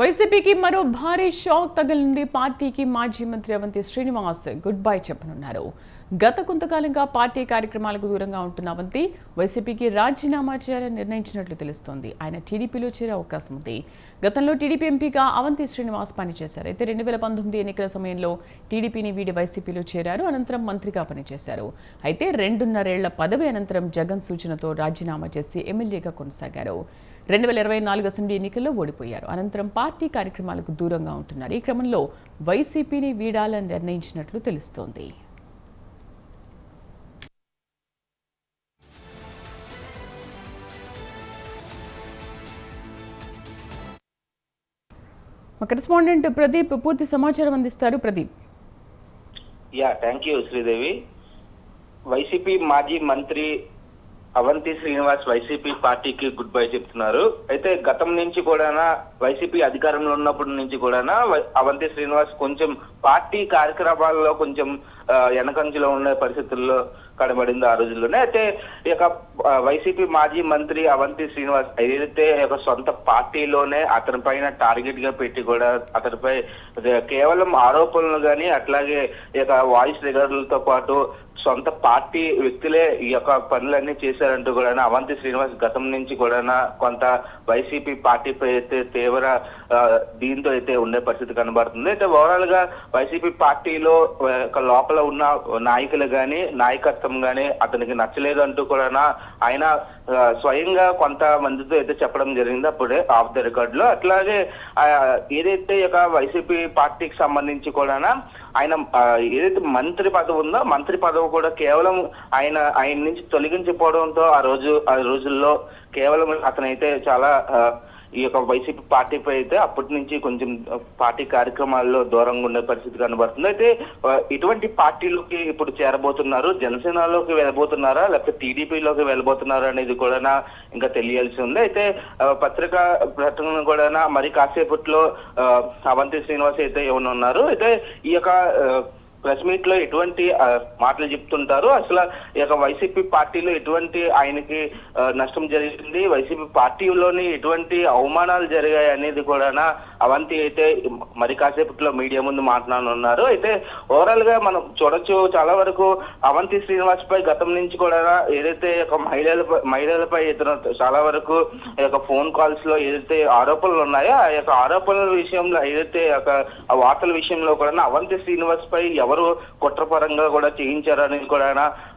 వైసీపీకి మరో భారీ షాక్ తగిలింది పార్టీకి మాజీ మంత్రి అవంతి శ్రీనివాస్. గుడ్ బై చెప్పనున్నారు. గత కొంతకాలంగా పార్టీ కార్యక్రమాలకు దూరంగా ఉంటున్న అవంతి వైసీపీకి రాజీనామా చేయాలని నిర్ణయించినట్లు తెలుస్తోంది. ఆయన టీడీపీలో చేరే అవకాశం ఉంది. గతంలో టీడీపీ ఎంపీగా అవంతి శ్రీనివాస్ పనిచేశారు. అయితే రెండు వేల పంతొమ్మిది ఎన్నికల సమయంలో టీడీపీని వీడి వైసీపీలో చేరారు. అనంతరం మంత్రిగా పనిచేశారు. అయితే రెండున్నరేళ్ళ పదవి అనంతరం జగన్ సూచనతో రాజీనామా చేసి ఎమ్మెల్యేగా కొనసాగారు. రెండు వేల ఇరవై నాలుగు అసెంబ్లీ ఎన్నికల్లో ఓడిపోయారు. అనంతరం పార్టీ కార్యక్రమాలకు దూరంగా ఉంటున్నారు. ఈ క్రమంలో వైసీపీని వీడాలని నిర్ణయించినట్లు తెలుస్తోంది. కరెస్పాండెంట్ ప్రదీప్ పూర్తి సమాచారం అందిస్తారు. Pradeep. Yeah thank you Sridevi. YCP మాజీ మంత్రి అవంతి శ్రీనివాస్ వైసీపీ పార్టీకి గుడ్ బై చెప్తున్నారు. అయితే గతం నుంచి కూడా వైసీపీ అధికారంలో ఉన్నప్పటి నుంచి కూడా అవంతి శ్రీనివాస్ కొంచెం పార్టీ కార్యక్రమాల్లో కొంచెం వెనకంచులో ఉండే పరిస్థితుల్లో కనబడింది ఆ రోజుల్లోనే. అయితే ఈ యొక్క వైసీపీ మాజీ మంత్రి అవంతి శ్రీనివాస్ ఏదైతే ఈ సొంత పార్టీలోనే అతని పైన టార్గెట్గా పెట్టి కూడా అతనిపై కేవలం ఆరోపణలు గాని అట్లాగే ఈ యొక్క వాయిస్ రికార్డులతో పాటు సొంత పార్టీ వ్యక్తులే ఈ యొక్క పనులన్నీ చేశారంటూ కూడా అవంతి శ్రీనివాస్ గతం నుంచి కూడా కొంత వైసీపీ పార్టీపై అయితే తీవ్ర దీంతో అయితే ఉండే పరిస్థితి కనబడుతుంది. అయితే ఓవరాల్గా వైసీపీ పార్టీలో లోపల ఉన్న నాయకులు గాని నాయకత్వం గాని అతనికి నచ్చలేదు అంటూ కూడా ఆయన స్వయంగా కొంత మందితో అయితే చెప్పడం జరిగింది అప్పుడే ఆఫ్ ద రికార్డ్లో అట్లాగే ఏదైతే ఈ యొక్క వైసీపీ పార్టీకి సంబంధించి కూడా ఆయన ఆ, ఏదైతే మంత్రి పదవి ఉందో మంత్రి పదవి కూడా కేవలం ఆయన ఆయన నుంచి తొలగించిపోవడంతో ఆ రోజు ఆ రోజుల్లో కేవలం అతనైతే చాలా ఆ, ఈ యొక్క వైసీపీ పార్టీపై అయితే అప్పటి నుంచి కొంచెం పార్టీ కార్యక్రమాల్లో దూరంగా ఉండే పరిస్థితి కనబడుతుంది. అయితే ఇటువంటి పార్టీలోకి ఇప్పుడు చేరబోతున్నారు జనసేనలోకి వెళ్ళబోతున్నారా లేకపోతే టీడీపీలోకి వెళ్ళబోతున్నారా అనేది కూడా ఇంకా తెలియాల్సి ఉంది. అయితే పత్రికా ప్రకటన కూడా మరి కాసేపట్లో అవంతి శ్రీనివాస్ అయితే ఏమన్నా ఉన్నారు అయితే ఈ యొక్క ప్రెస్ మీట్లో ఎటువంటి మాటలు చెప్తుంటారు. అసలు ఈ యొక్క వైసీపీ పార్టీలో ఎటువంటి ఆయనకి నష్టం జరిగింది? వైసీపీ పార్టీలోని ఎటువంటి అవమానాలు జరిగాయి అనేది కూడా అవంతి అయితే మరి కాసేపట్లో మీడియా ముందు మాట్లాడనున్నారు. అయితే ఓవరాల్గా మనం చూడొచ్చు చాలా వరకు అవంతి శ్రీనివాస్ పై గతం నుంచి కూడా ఏదైతే ఒక మహిళల మహిళలపై ఇతను చాలా వరకు ఈ యొక్క ఫోన్ కాల్స్లో ఏదైతే ఆరోపణలు ఉన్నాయో ఆ యొక్క ఆరోపణల విషయంలో ఏదైతే ఒక వార్తల విషయంలో కూడా అవంతి శ్రీనివాస్ పై ఎవరు కుట్రపరంగా కూడా చేయించారని కూడా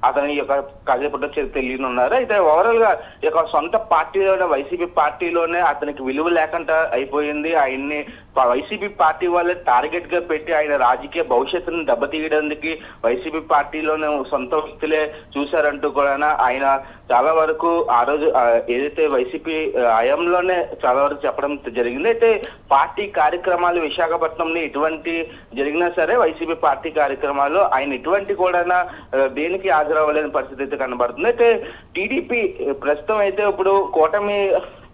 అతని యొక్క తెలియని తెలియనున్నారు. అయితే ఓవరాల్గా యొక్క సొంత పార్టీలోనే వైసీపీ పార్టీలోనే అతనికి విలువ లేకుండా అయిపోయింది. ఆయన్ని వైసీపీ పార్టీ వాళ్ళే టార్గెట్గా పెట్టి ఆయన రాజకీయ భవిష్యత్తును దెబ్బతీయడానికి వైసీపీ పార్టీలోనే సొంత వ్యక్తులే చూశారంటూ కూడా ఆయన చాలా వరకు ఆ రోజు ఏదైతే వైసీపీ హయాంలోనే చాలా వరకు చెప్పడం జరిగింది. అయితే పార్టీ కార్యక్రమాలు విశాఖపట్నంలో ఎటువంటి జరిగినా సరే వైసీపీ పార్టీ కార్యక్రమాలు ఆయన ఎటువంటి కూడా దేనికి హాజరవ్వలేని పరిస్థితి అయితే కనబడుతుంది. అయితే టీడీపీ ప్రస్తుతం అయితే ఇప్పుడు కూటమి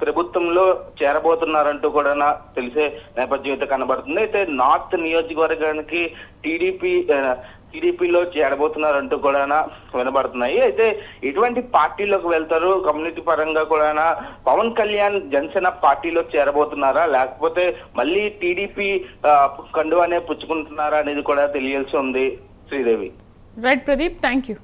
ప్రభుత్వంలో చేరబోతున్నారంటూ కూడా తెలిసే నేపథ్యం అయితే కనబడుతుంది. అయితే నార్త్ నియోజకవర్గానికి టీడీపీ టీడీపీలో చేరబోతున్నారంటూ కూడా వినబడుతున్నాయి. అయితే ఎటువంటి పార్టీలోకి వెళ్తారు కమ్యూనిటీ పరంగా కూడా పవన్ కళ్యాణ్ జనసేన పార్టీలో చేరబోతున్నారా? లేకపోతే మళ్ళీ టీడీపీ కండువానే పుచ్చుకుంటున్నారా అనేది కూడా తెలియాల్సి ఉంది. Sridevi. Right Pradeep thank you